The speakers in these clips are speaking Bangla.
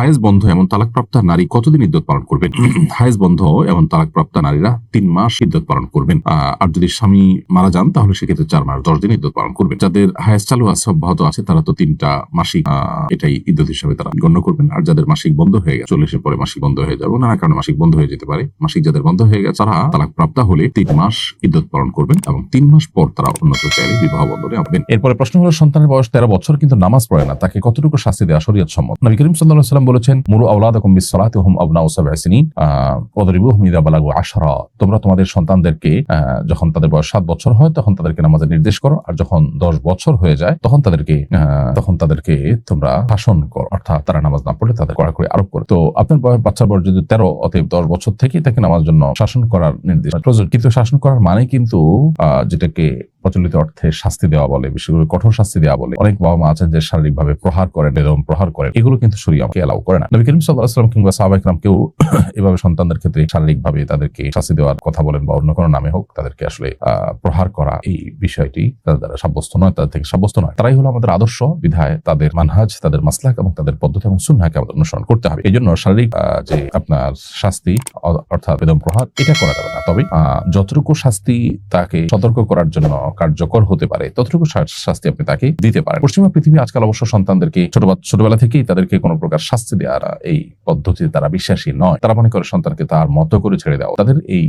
হায়েজ বন্ধ এমন তালাকপ্রাপ্ত নারী কতদিন ইদ্যত পালন করবেন? হায়েজ বন্ধ এমন তালাকপ্রাপ্ত নারীরা তিন মাস ইদ্যত পালন করবেন। আর যদি স্বামী মারা যান, তাহলে সেক্ষেত্রে চার মাস, দশ দিন ইদ্যত পালন করবেন। যাদের হায়েজ চালু আছে, অব্যাহত আছে, তারা তো তিনটা মাসিক এটাই ইদ্যত হিসাবে তারা গণ্য করবেন। আর যাদের মাসিক বন্ধ হয়ে গেছে, চল্লিশের পরে মাসিক বন্ধ হয়ে যাবে, নানা কারণে মাসিক বন্ধ হয়ে যেতে পারে। মাসিক যাদের বন্ধ হয়ে গেছে, তারা তালাক প্রাপ্ত হলে তিন মাস ইদ্যত পালন করবেন এবং তিন মাস পর তারা অন্যত্র চাইলে বিবাহ বন্ধনে আনবেন এরপরে প্রশ্ন হলো, সন্তানের বয়স তেরো বছর, কিন্তু নামাজ পড়ে না। তাকে কতটুকু শাস্তি দেওয়া শরীয়ত সম্মত? নবী করিম আলাইহি সাল্লাম বলেছেন মুরু আওলাদাকুম বিসসালাতি হুম সিনিন। আহ, ওয়াদরিবুহুম ইযা বালাগু আশরা। তোমরা তোমাদের সন্তানদেরকে যখন তাদের বয়স সাত বছর হয় তখন তাদেরকে নামাজের নির্দেশ করো। আর যখন দশ বছর হয়ে যায় তখন তাদেরকে তখন তাদেরকে তোমরা শাসন করো। অর্থাৎ তারা নামাজ না পড়লে তাদের কড়াকড়ি আরোপ করো। তো আপনার বয়স বাচ্চার বয়স যদি তেরো অতএব দশ বছর থেকে তাকে নামাজ জন্য শাসন করার নির্দেশ। প্রয়োজন। কিন্তু শাসন করার মানে কিন্তু যেটাকে প্রচলিত অর্থে শাস্তি দেওয়া বলে, বিশেষ করে কঠোর শাস্তি দেওয়া বলে। অনেক বাবা মা আছেন যে শারীরিক ভাবে প্রহার করেন বেদম প্রহার করেন। এগুলো কিন্তু শরীর আমাকে এলাও করে না। নবী করিম সাল্লাহাম কিংবা সাহাবাইকরাম কেউ এভাবে সন্তানদের ক্ষেত্রে শারীরিক ভাবে তাদেরকে শাস্তি দেওয়ার কথা বলেন বা অন্য কোনো নামে হোক, তাদেরকে আসলে প্রহার করা এই বিষয়টি তাদের দ্বারা সাব্যস্ত নয়, তাদের থেকে সাব্যস্ত নয়। তারাই হলো আমাদের আদর্শ বিধায় তাদের মানহাজ, তাদের মাসলাক এবং তাদের পদ্ধতি এবং সুন্নাকে আমাদের অনুসরণ করতে হবে। এই জন্য শারীরিক যে আপনার শাস্তি অর্থাৎ বেদম প্রহার, এটা করা যাবে না। তবে যতটুকু শাস্তি তাকে সতর্ক করার জন্য কার্যকর হতে পারে। ততটুকু শাস্তি আপনি তাকে দিতে পারেন। পশ্চিমা পৃথিবী আজকাল অবশ্য সন্তানদেরকে ছোট ছোটবেলা থেকেই তাদেরকে কোনো প্রকার শাস্তি দেওয়ার এই পদ্ধতিতে তারা বিশ্বাসী নয়। তারা মনে করে সন্তানকে তার মতো করে ছেড়ে দেওয়া। তাদের এই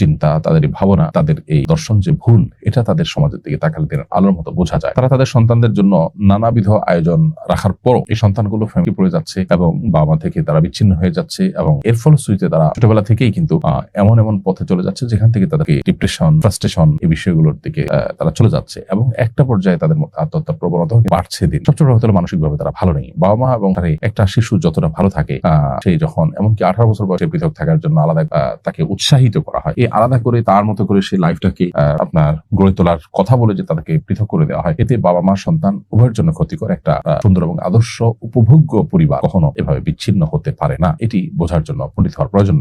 চিন্তা, তাদের এই ভাবনা, তাদের এই দর্শন যে ভুল, এটা তাদের সমাজের দিকে তাকালে দিনের আলোর মতো বোঝা যায়। তারা তাদের সন্তানদের জন্য নানাবিধ আয়োজন রাখার পরও এই সন্তানগুলো ফ্যামিলি পড়ে যাচ্ছে এবং বাবা মা থেকে তারা বিচ্ছিন্ন হয়ে যাচ্ছে এবং এর ফলশ্রুতিতে তারা ছোটবেলা থেকেই কিন্তু এমন এমন পথে চলে যাচ্ছে যেখান থেকে তাদেরকে ডিপ্রেশন ফ্রাস্ট্রেশন এই বিষয়গুলোর দিকে তারা চলে যাচ্ছে এবং একটা পর্যায়ে তাদের মধ্যে আত্মহত্যার প্রবণতা বাড়ছে দিন। সবচেয়ে বড় হলো মানসিকভাবে তারা ভালো নেই। বাবা মা এবং তার একটা শিশু যতটা ভালো থাকে সেই যখন, এমনকি আঠারো বছর বয়সে পৃথক থাকার জন্য আলাদা তাকে উৎসাহিত করা হয়। এই আলাদা করে, তার মতো করে সেই লাইফটাকে আপনার গড়ে তোলার কথা বলে যে তাদেরকে পৃথক করে দেওয়া হয়। এতে বাবা মা, সন্তান উভয়ের জন্য ক্ষতিকর একটা সুন্দর এবং আদর্শ, উপভোগ্য পরিবার কখনো এভাবে বিচ্ছিন্ন হতে পারে না। এটি বোঝার জন্য, পণ্ডিত হওয়ার প্রয়োজন।